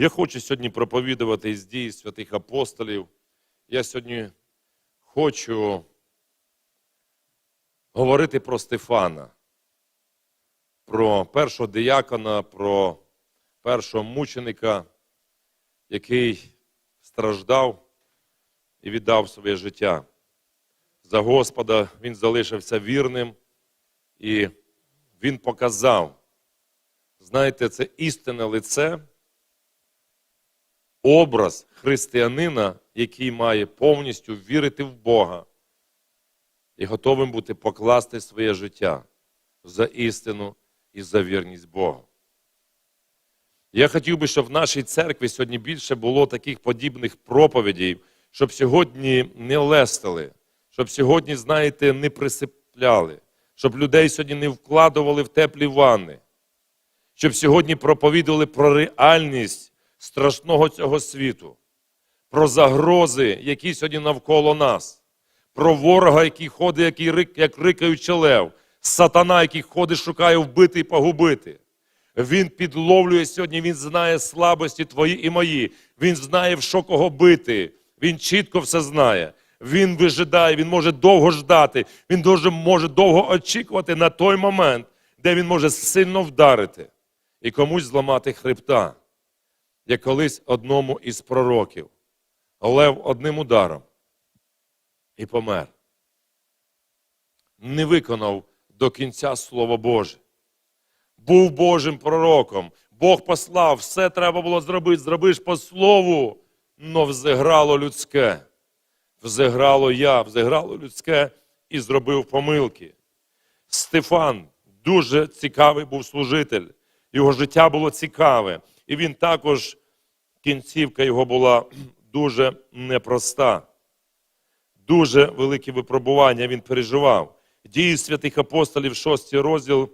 Я хочу сьогодні проповідувати із дій святих апостолів. Я сьогодні хочу говорити про Стефана, про першого диякона, про першого мученика, який страждав і віддав своє життя. За Господа він залишився вірним і він показав, знаєте, це істинне лице, образ християнина, який має повністю вірити в Бога і готовим бути покласти своє життя за істину і за вірність Богу. Я хотів би, щоб в нашій церкві сьогодні більше було таких подібних проповідей, щоб сьогодні не лестили, щоб сьогодні, знаєте, не присипляли, щоб людей сьогодні не вкладували в теплі ванни, щоб сьогодні проповідували про реальність страшного цього світу, про загрози, які сьогодні навколо нас, про ворога, який ходить, який як рикаючи лев, сатана, який ходить, шукає вбити і погубити. Він підловлює сьогодні, він знає слабості твої і мої. Він знає, в що кого бити. Він чітко все знає. Він вижидає, він може довго ждати, він дуже може довго очікувати на той момент, де він може сильно вдарити і комусь зламати хребта. Як колись одному із пророків. Лев одним ударом і помер. Не виконав до кінця Слово Боже був Божим пророком. Бог послав, все треба було зробити, зробиш по слову, но взиграло людське. Взиграло я, взиграло людське і зробив помилки. Стефан дуже цікавий був служитель. Його життя було цікаве. І він також, кінцівка його була дуже непроста. Дуже великі випробування він переживав. Дії святих апостолів, 6 розділ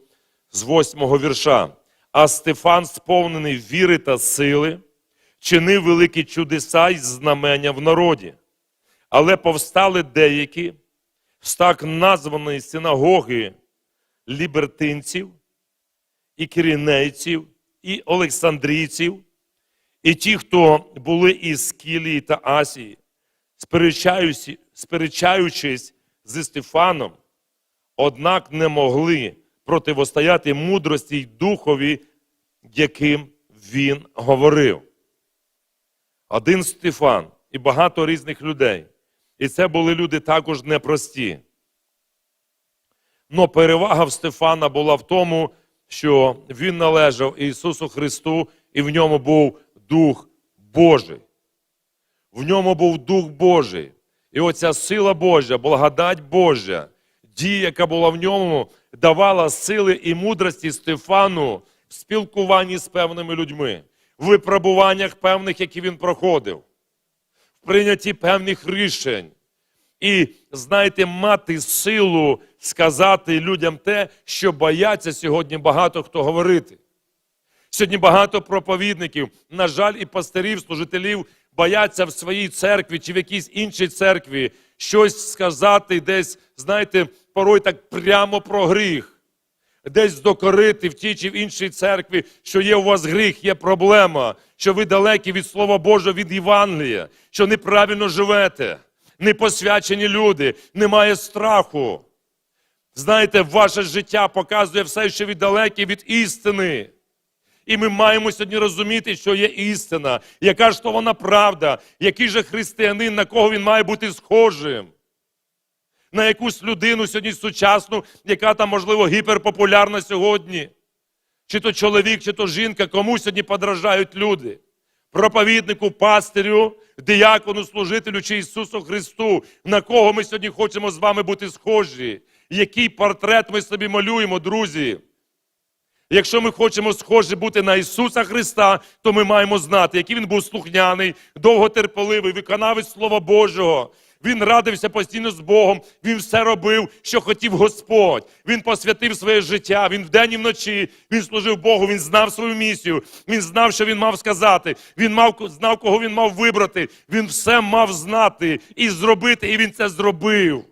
з восьмого вірша. А Стефан, сповнений віри та сили, чинив великі чудеса й знамення в народі. Але повстали деякі з так названої синагоги лібертинців, і киринейців, і олександрійців, і ті, хто були із Кілії та Асії, сперечаючись, сперечаючись зі Стефаном, однак не могли противостояти мудрості й духові, яким він говорив. Один Стефан і багато різних людей. І це були люди також непрості. Но перевага в Стефана була в тому, що він належав Ісусу Христу, і в ньому був Дух Божий. В ньому був Дух Божий. І оця сила Божа, благодать Божа, дія, яка була в ньому, давала сили і мудрості Стефану в спілкуванні з певними людьми, в випробуваннях певних, які він проходив, в прийнятті певних рішень. І, знаєте, мати силу сказати людям те, що бояться сьогодні багато хто говорити. Сьогодні багато проповідників, на жаль, і пастирів, служителів бояться в своїй церкві чи в якійсь іншій церкві щось сказати, десь, знаєте, порой так прямо про гріх, десь докорити в тій чи в іншій церкві, що є у вас гріх, є проблема, що ви далекі від Слова Божого, від Євангелія, що неправильно живете, непосвячені люди, немає страху. Знаєте, ваше життя показує все, що ви від істини. І ми маємо сьогодні розуміти, що є істина, яка ж то вона правда, який же християнин, на кого він має бути схожим. На якусь людину сьогодні сучасну, яка там, можливо, гіперпопулярна сьогодні. Чи то чоловік, чи то жінка, кому сьогодні подражають люди. Проповіднику, пастирю, діякону, служителю чи Ісусу Христу, на кого ми сьогодні хочемо з вами бути схожі. Який портрет ми собі малюємо, друзі? Якщо ми хочемо схожі бути на Ісуса Христа, то ми маємо знати, який Він був слухняний, довготерпеливий, виконавець Слова Божого. Він радився постійно з Богом, він все робив, що хотів Господь. Він посвятив своє життя, він вдень і вночі, він служив Богу, він знав свою місію, він знав, що він мав сказати, він мав, знав, кого він мав вибрати. Він все мав знати і зробити, і він це зробив.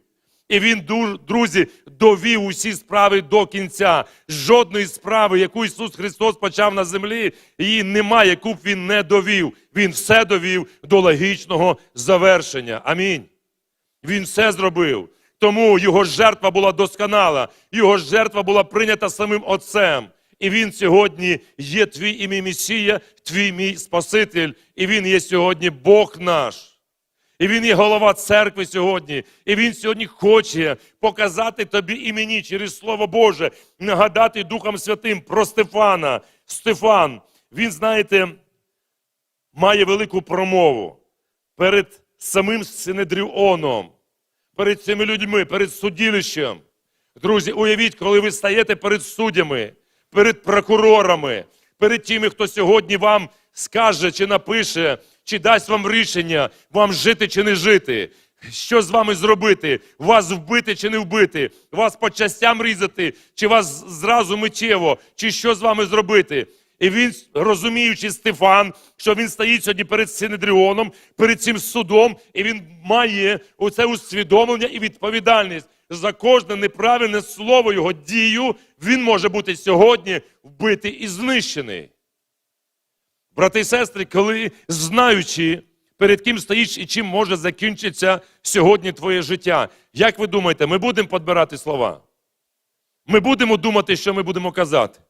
І він, друзі, довів усі справи до кінця. Жодної справи, яку Ісус Христос почав на землі, її немає, яку б він не довів. Він все довів до логічного завершення. Амінь. Він все зробив. Тому його жертва була досконала, його жертва була прийнята самим Отцем. І він сьогодні є твій ім'я Месія, твій мій Спаситель, і він є сьогодні Бог наш. І він є голова церкви сьогодні. І він сьогодні хоче показати тобі і мені через Слово Боже, нагадати Духом Святим про Стефана. Стефан, він, знаєте, має велику промову перед самим Синедріоном, перед цими людьми, перед судилищем. Друзі, уявіть, коли ви стаєте перед суддями, перед прокурорами, перед тими, хто сьогодні вам скаже чи напише, чи дасть вам рішення, вам жити чи не жити. Що з вами зробити? Вас вбити чи не вбити? Вас по частям різати, чи вас зразу миттєво, чи що з вами зробити? І він, розуміючи Стефан, що він стоїть сьогодні перед Синедріоном, перед цим судом, і він має оце усвідомлення і відповідальність за кожне неправильне слово його дію, він може бути сьогодні вбитий і знищений. Брати і сестри, коли знаючи, перед ким стоїш і чим може закінчитися сьогодні твоє життя, як ви думаєте, ми будемо підбирати слова? Ми будемо думати, що ми будемо казати.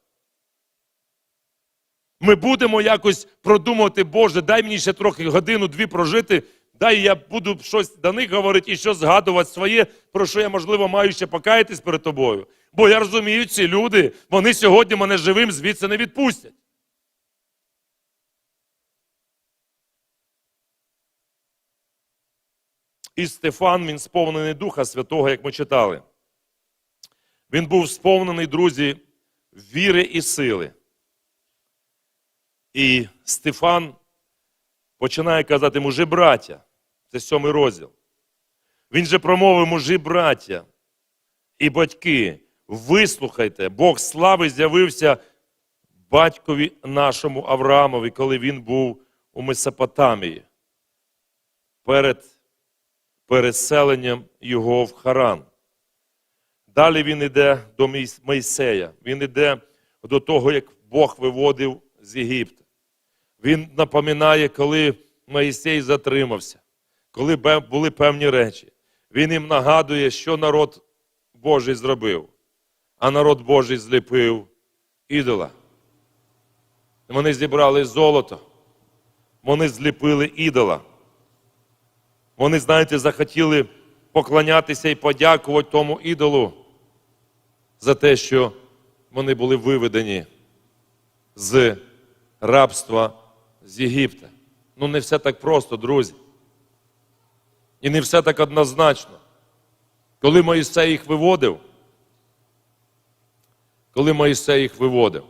Ми будемо якось продумувати, Боже, дай мені ще трохи годину-дві прожити, дай я буду щось до них говорити і що згадувати своє, про що я, можливо, маю ще покаятись перед тобою. Бо я розумію, ці люди, вони сьогодні мене живим звідси не відпустять. І Стефан, він сповнений Духа Святого, як ми читали. Він був сповнений, друзі, віри і сили. І Стефан починає казати мужі браття, це сьомий розділ. Він же промовив мужі браття і батьки, вислухайте, Бог слави з'явився батькові нашому Авраамові, коли він був у Месопотамії перед переселенням його в Харан. Далі він йде до Мойсея, він йде до того, як Бог виводив з Єгипта. Він напоминає, коли Моїсей затримався, коли були певні речі. Він їм нагадує, що народ Божий зробив, а народ Божий зліпив ідола. Вони зібрали золото, вони зліпили ідола. Вони, знаєте, захотіли поклонятися і подякувати тому ідолу за те, що вони були виведені з рабства з Єгипта. Ну, не все так просто, друзі. І не все так однозначно. Коли Моїсей їх виводив, коли Моїсей їх виводив,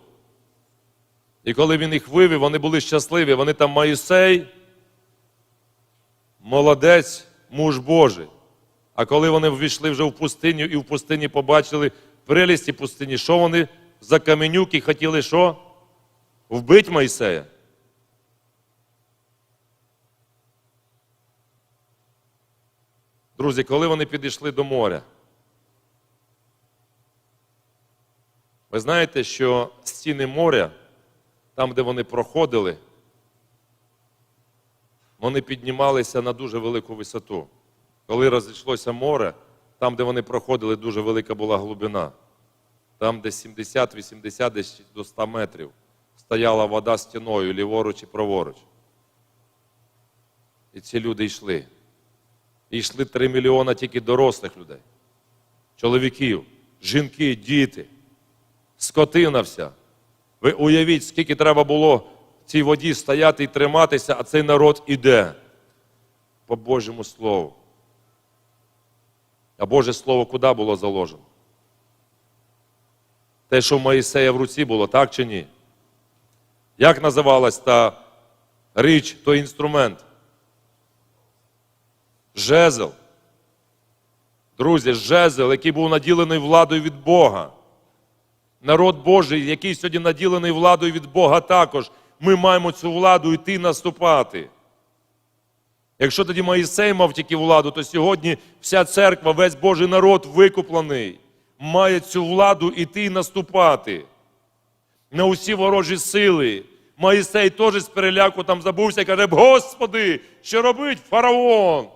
і коли він їх вивів, вони були щасливі. Вони там Моїсей, молодець, муж Божий. А коли вони ввійшли вже в пустиню і в пустині побачили прелісті пустині, що вони за каменюки хотіли що? Вбить Моїсея. Друзі, коли вони підійшли до моря, ви знаєте, що стіни моря, там, де вони проходили, вони піднімалися на дуже велику висоту. Коли розійшлося море, там, де вони проходили, дуже велика була глибина. Там, де 70-80 десь до 100 метрів, стояла вода стіною, ліворуч і праворуч. І ці люди йшли. Йшли 3 мільйона тільки дорослих людей, чоловіків, жінки, діти, скотина вся. Ви уявіть, скільки треба було в цій воді стояти і триматися, а цей народ іде по Божому Слову. А Боже Слово куди було заложено? Те, що в Моїсея в руці було, так чи ні? Як називалась та річ, той інструмент? Жезл. Друзі, жезл, який був наділений владою від Бога. Народ Божий, який сьогодні наділений владою від Бога також. Ми маємо цю владу йти наступати. Якщо тоді Моїсей мав тільки владу, то сьогодні вся церква, весь Божий народ викуплений, має цю владу іти наступати на усі ворожі сили. Моїсей теж з переляку там забувся і каже: Господи, що робить фараон?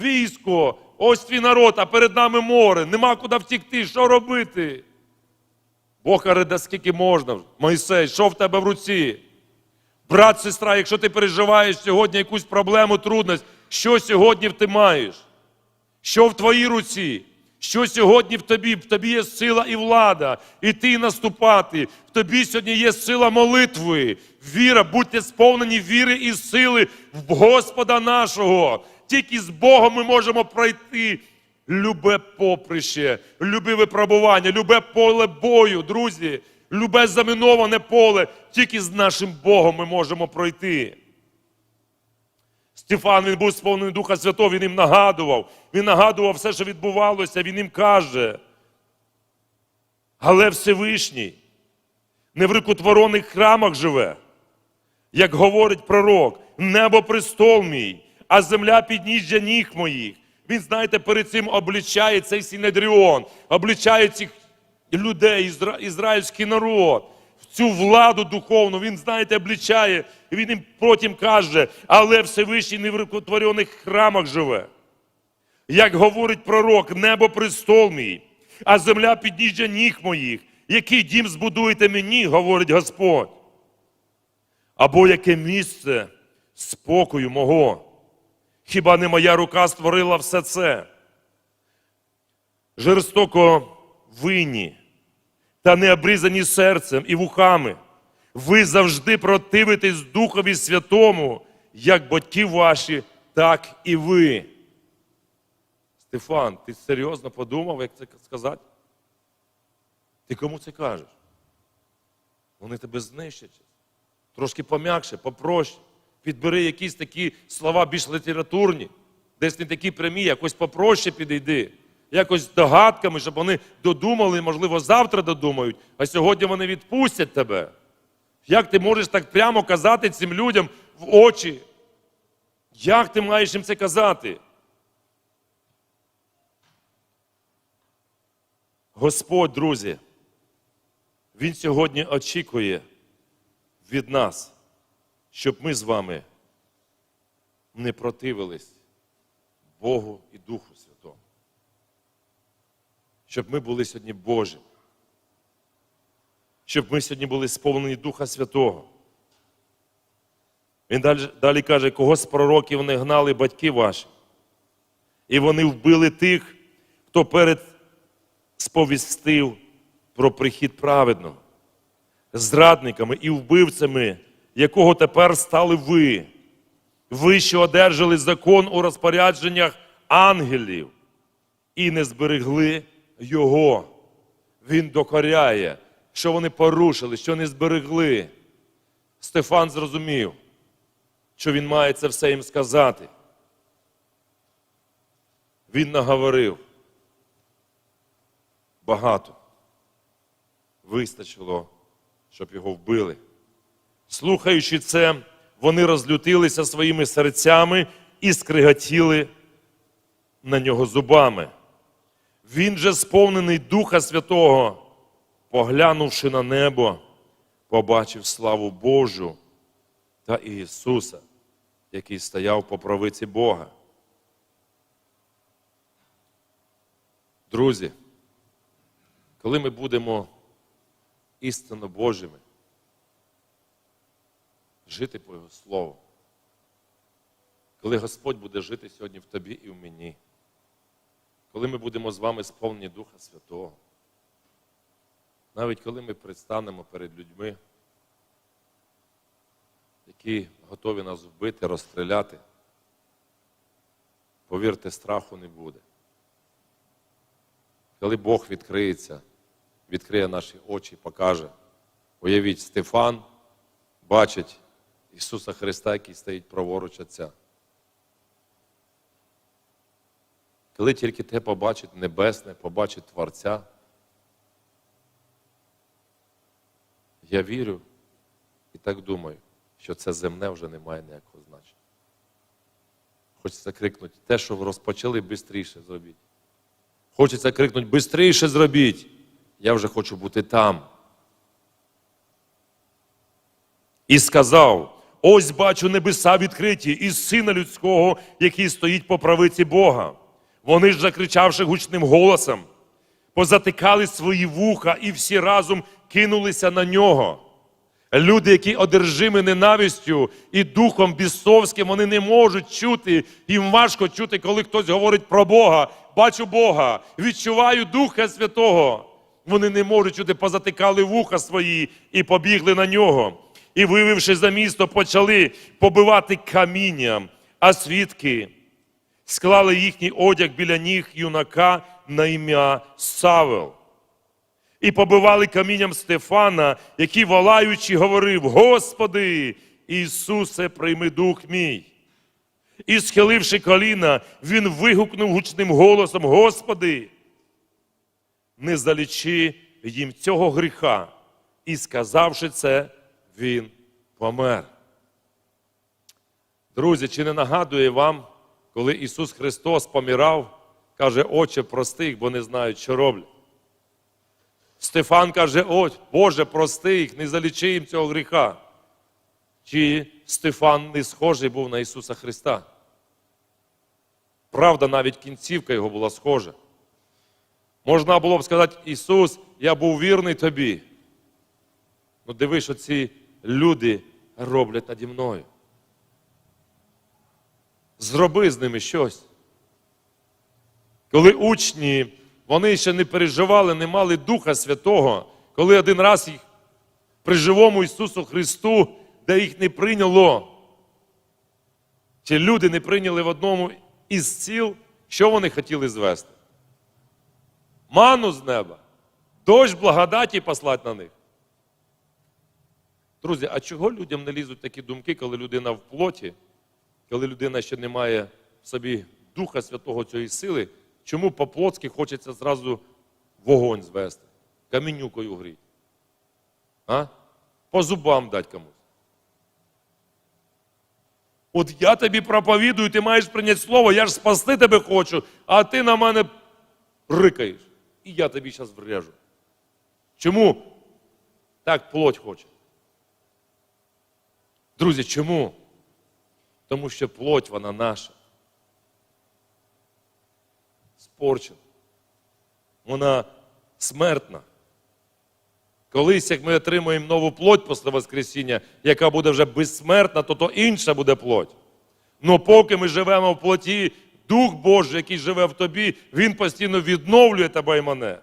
Військо, ось твій народ, а перед нами море, нема куди втікти, що робити? Бог каже, да скільки можна. Моїсей, що в тебе в руці? Брат, сестра, якщо ти переживаєш сьогодні якусь проблему, трудність, що сьогодні ти маєш? Що в твоїй руці? Що сьогодні в тобі? В тобі є сила і влада, іти і наступати. В тобі сьогодні є сила молитви, віра, будьте сповнені віри і сили в Господа нашого. Тільки з Богом ми можемо пройти любе поприще, любе випробування, любе поле бою, друзі, любе заміноване поле. Тільки з нашим Богом ми можемо пройти. Стефан він був сповнений Духа Святого, він їм нагадував. Він нагадував все, що відбувалося, він їм каже. Але Всевишній не в рукотворених храмах живе, як говорить пророк, небо престол мій, а земля підніжжя ніг моїх. Він, знаєте, перед цим облічає цей Сінедріон, облічає цих людей, ізра... ізраїльський народ, цю владу духовну, він, знаєте, облічає, і він їм потім каже, але Всевишній не в рукотворених храмах живе. Як говорить пророк, небо престол мій, а земля підніжжя ніг моїх. Який дім збудуєте мені, говорить Господь. Або яке місце спокою мого. Хіба не моя рука створила все це? Жорстоко винні та не обрізані серцем і вухами. Ви завжди противитесь Духові Святому, як батьки ваші, так і ви. Стефан, ти серйозно подумав, як це сказати? Ти кому це кажеш? Вони тебе знищать. Трошки пом'якше, попроще. Підбери якісь такі слова більш літературні, десь не такі прямі, якось попроще підійди. Якось догадками, щоб вони додумали, можливо, завтра додумають, а сьогодні вони відпустять тебе. Як ти можеш так прямо казати цим людям в очі? Як ти маєш їм це казати? Господь, друзі, Він сьогодні очікує від нас, щоб ми з вами не противились Богу і Духу Святому. Щоб ми були сьогодні Божими. Щоб ми сьогодні були сповнені Духа Святого. Він далі, далі каже, кого з пророків не гнали батьки ваші. І вони вбили тих, хто перед сповістив про прихід праведного, зрадниками і вбивцями, якого тепер стали ви. Ви, що одержали закон у розпорядженнях ангелів і не зберегли його. Він докоряє, що вони порушили, що не зберегли. Стефан зрозумів, що він має це все їм сказати. Він наговорив багато. Вистачило, щоб його вбили. Слухаючи це, вони розлютилися своїми серцями і скриготіли на нього зубами. Він же, сповнений Духа Святого, поглянувши на небо, побачив славу Божу та Ісуса, який стояв по правиці Бога. Друзі, коли ми будемо істинно Божими, жити по Його Слову, коли Господь буде жити сьогодні в тобі і в мені, коли ми будемо з вами сповнені Духа Святого, навіть коли ми предстанемо перед людьми, які готові нас вбити, розстріляти, повірте, страху не буде. Коли Бог відкриється, відкриє наші очі покаже, уявіть, Стефан бачить Ісуса Христа, який стоїть праворуч Отця. Коли тільки те побачить Небесне, побачить Творця, я вірю і так думаю, що це земне вже не має ніякого значення. Хочеться крикнути, те, що ви розпочали, швидше зробіть. Хочеться крикнути, швидше зробіть. Я вже хочу бути там. І сказав: ось бачу небеса відкриті, і сина людського, який стоїть по правиці Бога. Вони ж, закричавши гучним голосом, позатикали свої вуха і всі разом кинулися на нього. Люди, які одержимі ненавистю і духом бісовським, вони не можуть чути. Їм важко чути, коли хтось говорить про Бога. Бачу Бога, відчуваю Духа Святого. Вони не можуть чути, позатикали вуха свої і побігли на нього. І, вивівши за місто, почали побивати камінням, а свідки склали їхній одяг біля ніг юнака на ім'я Савел і побивали камінням Стефана, який волаючи говорив: Господи, Ісусе, прийми дух мій. І, схиливши коліна, він вигукнув гучним голосом: Господи, не залічи їм цього гріха. І сказавши це, він помер. Друзі, чи не нагадує вам, коли Ісус Христос помирав, каже, Отче, прости їх, бо не знають, що роблять. Стефан каже, ось, Боже, прости їх, не залічи їм цього гріха. Чи Стефан не схожий був на Ісуса Христа? Правда, навіть кінцівка його була схожа. Можна було б сказати, Ісус, я був вірний тобі. Ну диви, що ці люди роблять наді мною. Зроби з ними щось. Коли учні вони ще не переживали, не мали Духа Святого, коли один раз їх при живому Ісусу Христу, де їх не прийняло, чи люди не прийняли в одному із ціл, що вони хотіли звести? Ману з неба, дощ благодаті послати на них. Друзі, а чого людям не лізуть такі думки, коли людина в плоті, коли людина ще не має в собі Духа Святого цієї сили? Чому по-плотськи хочеться зразу вогонь звести, камінюкою гріти? А? По зубам дати комусь. От я тобі проповідую, ти маєш прийняти слово, я ж спасти тебе хочу, а ти на мене рикаєш. І я тобі зараз врежу. Чому так плоть хоче? Друзі, чому? Тому що плоть вона наша спорчена. Вона смертна. Колись, як ми отримаємо нову плоть після Воскресіння, яка буде вже безсмертна, то то інша буде плоть. Но поки ми живемо в плоті, Дух Божий, який живе в тобі, Він постійно відновлює тебе і мене.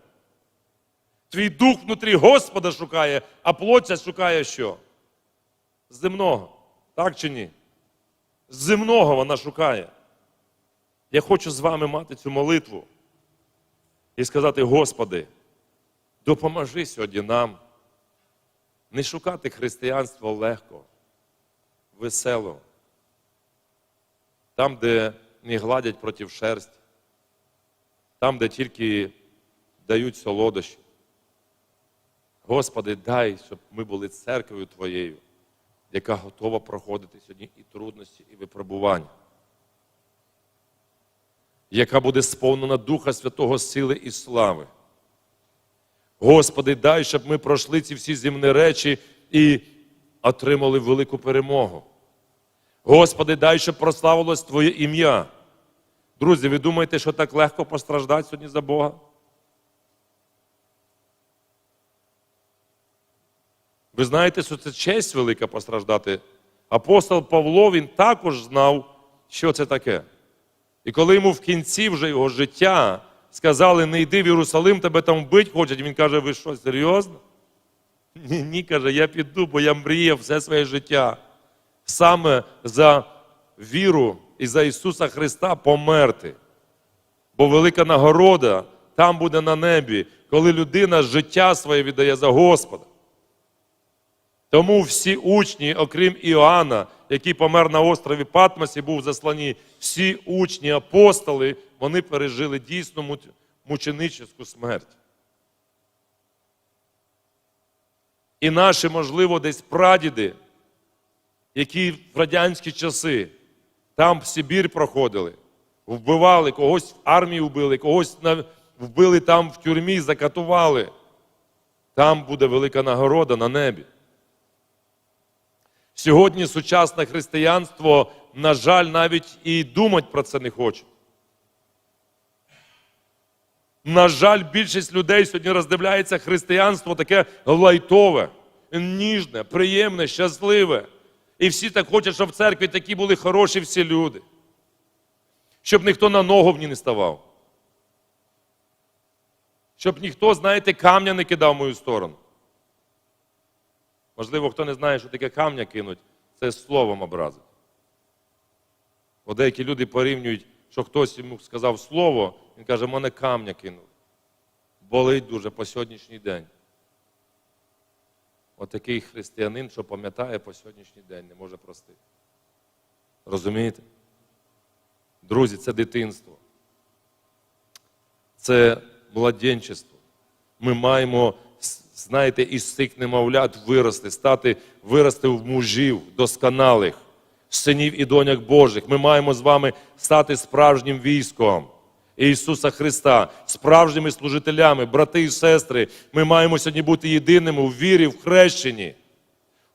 Твій дух внутрі Господа шукає, а плоть шукає що? Земного. Так чи ні? Земного вона шукає. Я хочу з вами мати цю молитву і сказати, Господи, допоможи сьогодні нам не шукати християнство легко, весело, там, де не гладять проти шерсті, там, де тільки дають солодощі. Господи, дай, щоб ми були церквою Твоєю, яка готова проходити сьогодні і трудності, і випробування яка буде сповнена Духа Святого сили і слави. Господи, дай, щоб ми пройшли ці всі земні речі і отримали велику перемогу. Господи, дай, щоб прославилось Твоє ім'я. Друзі, ви думаєте, що так легко постраждати сьогодні за Бога? Ви знаєте, що це честь велика постраждати. Апостол Павло він також знав, що це таке. І коли йому в кінці вже його життя сказали, не йди в Єрусалим, тебе там вбити хочуть, він каже, ви що, серйозно? Ні, ні, каже, я піду, бо я мріяв все своє життя. Саме за віру і за Ісуса Христа померти. Бо велика нагорода там буде на небі, коли людина життя своє віддає за Господа. Тому всі учні, окрім Іоанна, який помер на острові Патмосі, був в засланні, всі учні, апостоли, вони пережили дійсно мученическу смерть. І наші, можливо, десь прадіди, які в радянські часи Там в Сибір проходили, вбивали, когось в армії вбили, когось вбили там в тюрмі, закатували. Там буде велика нагорода на небі. Сьогодні сучасне християнство, на жаль, навіть і думати про це не хоче. На жаль, більшість людей сьогодні роздивляється християнство таке лайтове, ніжне, приємне, щасливе. І всі так хочуть, щоб в церкві такі були хороші всі люди. Щоб ніхто на ногу в ній не ставав. Щоб ніхто, знаєте, камня не кидав в мою сторону. Можливо, хто не знає, що таке камня кинуть, це словом образить. Бо деякі люди порівнюють, що хтось йому сказав слово, він каже, мене камня кинув. Болить дуже по сьогоднішній день. Отакий християнин, що пам'ятає по сьогоднішній день, не може простити. Розумієте? Друзі, це дитинство. Це младенчество. Ми маємо, знаєте, із цих немовлят вирости, стати, вирости в мужів досконалих, синів і доньок Божих. Ми маємо з вами стати справжнім військом Ісуса Христа, справжніми служителями, брати і сестри. Ми маємо сьогодні бути єдиними у вірі, в хрещенні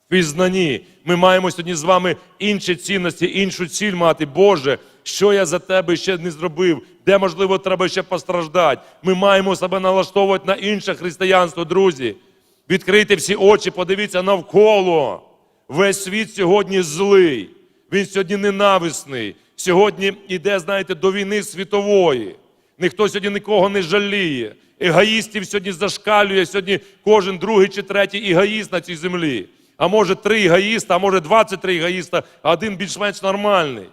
в пізнанні. Ми маємо сьогодні з вами інші цінності, іншу ціль мати. Боже, що я за тебе ще не зробив, де, можливо, треба ще постраждати. Ми маємо себе налаштовувати на інше християнство, друзі. Відкрийте всі очі, подивіться навколо. Весь світ сьогодні злий, він сьогодні ненависний. Сьогодні йде, знаєте, до війни світової. Ніхто сьогодні нікого не жаліє. Егоїстів сьогодні зашкалює, сьогодні кожен другий чи третій егоїст на цій землі. А може три егоїста, а може 23 егоїста, а один більш-менш нормальний.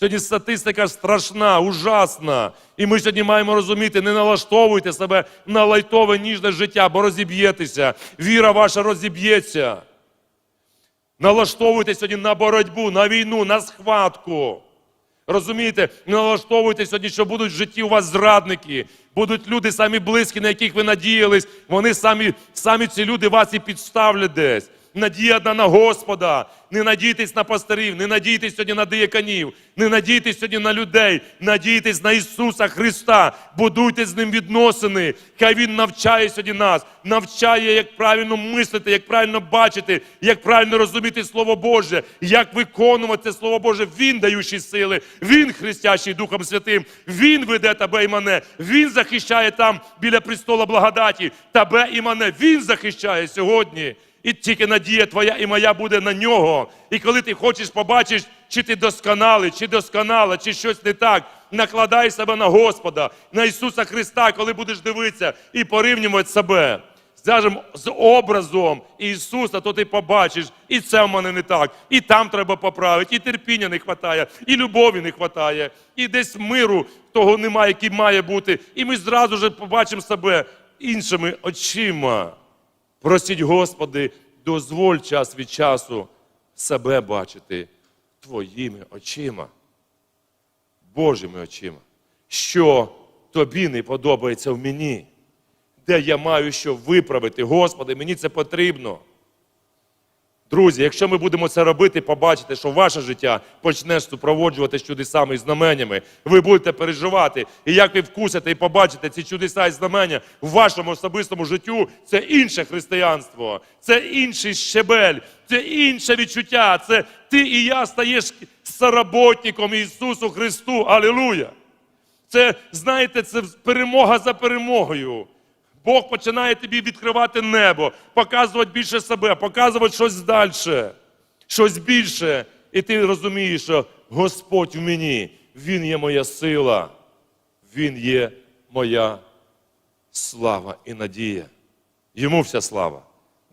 Сьогодні статистика страшна, ужасна. І ми сьогодні маємо розуміти, не налаштовуйте себе на лайтове ніжне життя, бо розіб'єтеся. Віра ваша розіб'ється. Налаштовуйте сьогодні на боротьбу, на війну, на схватку. Розумієте, налаштовуйте сьогодні, що будуть в житті у вас зрадники, будуть люди самі близькі, на яких ви надіялись. Вони самі, самі ці люди вас і підставлять десь. Надія одна на Господа. Не надійтесь на пастирів, не надійтесь сьогодні на дияканів, не надійтесь сьогодні на людей, надійтесь на Ісуса Христа, будуйте з ним відносини. Хай Він навчає сьогодні нас, навчає, як правильно мислити, як правильно бачити, як правильно розуміти Слово Боже, як виконувати це Слово Боже. Він даючий сили, Він хрестящий Духом Святим, Він веде тебе і мене, Він захищає там біля престола благодаті, тебе і мене, Він захищає сьогодні. І тільки надія твоя і моя буде на нього. І коли ти хочеш побачиш, чи ти досконалий, чи досконала, чи щось не так, накладай себе на Господа, на Ісуса Христа, коли будеш дивитися і порівнювати себе. Скажем, з образом Ісуса, то ти побачиш, і це в мене не так, і там треба поправити, і терпіння не вистачає, і любові не вистачає, і десь миру того немає, який має бути. І ми зразу ж побачимо себе іншими очима. Просіть, Господи, дозволь час від часу себе бачити Твоїми очима, Божими очима. Що тобі не подобається в мені, де я маю що виправити. Господи, мені це потрібно. Друзі, якщо ми будемо це робити, побачите, що ваше життя почне супроводжувати чудесами і знаменнями. Ви будете переживати. І як ви вкусите і побачите ці чудеса і знамення в вашому особистому життю, це інше християнство, це інший щебель, це інше відчуття. Це ти і я стаєш соработником Ісусу Христу. Алілуя! Це, знаєте, це перемога за перемогою. Бог починає тобі відкривати небо, показувати більше себе, показувати щось далі, щось більше. І ти розумієш, що Господь в мені, Він є моя сила, Він є моя слава і надія. Йому вся слава.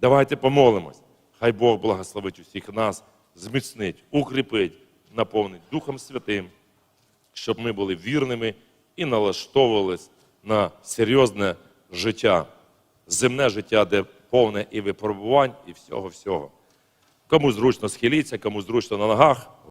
Давайте помолимось. Хай Бог благословить усіх нас, зміцнить, укріпить, наповнить Духом Святим щоб ми були вірними і налаштовувались на серйозне життя, земне життя, де повне і випробувань, і всього-всього. Кому зручно схиліться, кому зручно на ногах.